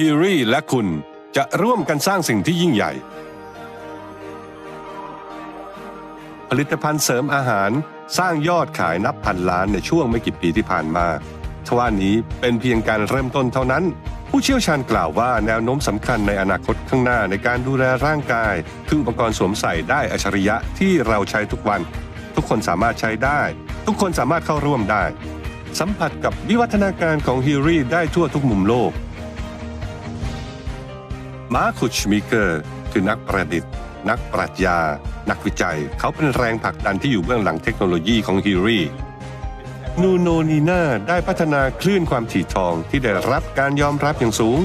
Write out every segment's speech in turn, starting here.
ฮิรี่และคุณจะร่วมกันสร้างสิ่งที่ยิ่งใหญ่ ผลิตภัณฑ์เสริมอาหารสร้างยอดขายนับพันล้านในช่วงไม่กี่ปีที่ผ่านมาทว่านี้เป็นเพียงการเริ่มต้นเท่านั้น ผู้เชี่ยวชาญกล่าวว่าแนวโน้มสำคัญในอนาคตข้างหน้าในการดูแลร่างกาย คืออุปกรณ์สวมใส่ได้อัจฉริยะที่เราใช้ทุกวัน ทุกคนสามารถใช้ได้ ทุกคนสามารถเข้าร่วมได้ สัมผัสกับวิวัฒนาการของฮิรี่ได้ทั่วทุกมุมโลก มาคุชมิเกอร์คือนักประดิษฐ์ นักปรัชญา นักวิจัย เขาเป็นแรงผลักดันที่อยู่เบื้องหลังเทคโนโลยีของฮิรีนูโนนีนาได้พัฒนาคลื่นความถี่ทองที่ได้รับการยอมรับอย่างสูง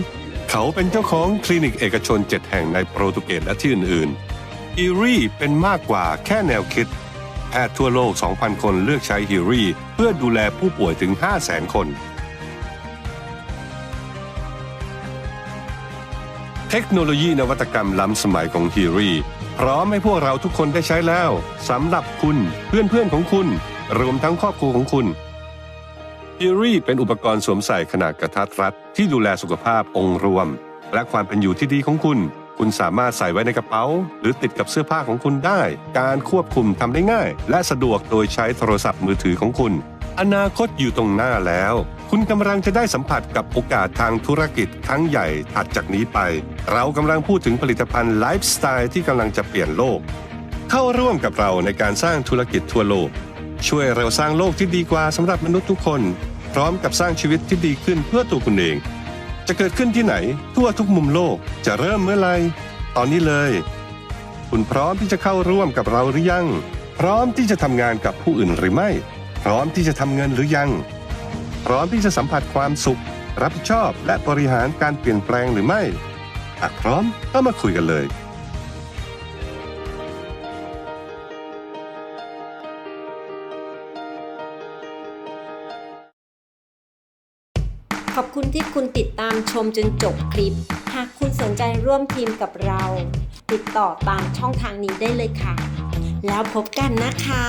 เขาเป็นเจ้าของคลินิกเอกชน 7 แห่งในโปรตุเกสและที่อื่นๆฮิรีเป็นมากกว่าแค่แนวคิด แพทย์ทั่วโลก 2,000 คนเลือกใช้ฮิรีเพื่อดูแลผู้ป่วยถึง 500,000 คน เทคโนโลยีนวัตกรรมล้ำสมัยของฮีรีพร้อมให้พวกเราทุกคนได้ใช้แล้วสำหรับคุณเพื่อนเพื่อนๆของคุณ รวมทั้งครอบครัวของคุณฮีรีเป็นอุปกรณ์สวมใส่ขนาดกระทัดรัดที่ดูแลสุขภาพองค์รวม และความเป็นอยู่ที่ดีของคุณ คุณสามารถใส่ไว้ในกระเป๋า หรือติดกับเสื้อผ้าของคุณได้ การควบคุมทำได้ง่าย และสะดวกโดยใช้โทรศัพท์มือถือของคุณ อนาคตอยู่ตรงหน้าแล้ว คุณกำลังจะได้สัมผัสกับโอกาสทางธุรกิจครั้งใหญ่ถัดจากนี้ไป เรากำลังพูดถึงผลิตภัณฑ์ไลฟ์สไตล์ที่กำลังจะเปลี่ยนโลก เข้าร่วมกับเราในการสร้างธุรกิจทั่วโลก ช่วยเราสร้างโลกที่ดีกว่าสำหรับมนุษย์ทุกคน พร้อมกับสร้างชีวิตที่ดีขึ้นเพื่อตัวคุณเอง จะเกิดขึ้นที่ไหน ทั่วทุกมุมโลกจะเริ่มเมื่อไหรตอนนี้เลย คุณพร้อมที่จะเข้าร่วมกับเราหรือยัง พร้อมที่จะทำงานกับผู้อื่นหรือไม่ พร้อมที่จะทำเงินหรือยัง พร้อมที่จะสัมผัสความสุข รับผิดชอบและบริหารการเปลี่ยนแปลงหรือไม่หากพร้อมก็มาคุยกันเลยขอบคุณที่คุณติดตามชมจนจบคลิป หากคุณสนใจร่วมทีมกับเรา ติดต่อตามช่องทางนี้ได้เลยค่ะ แล้วพบกันนะคะ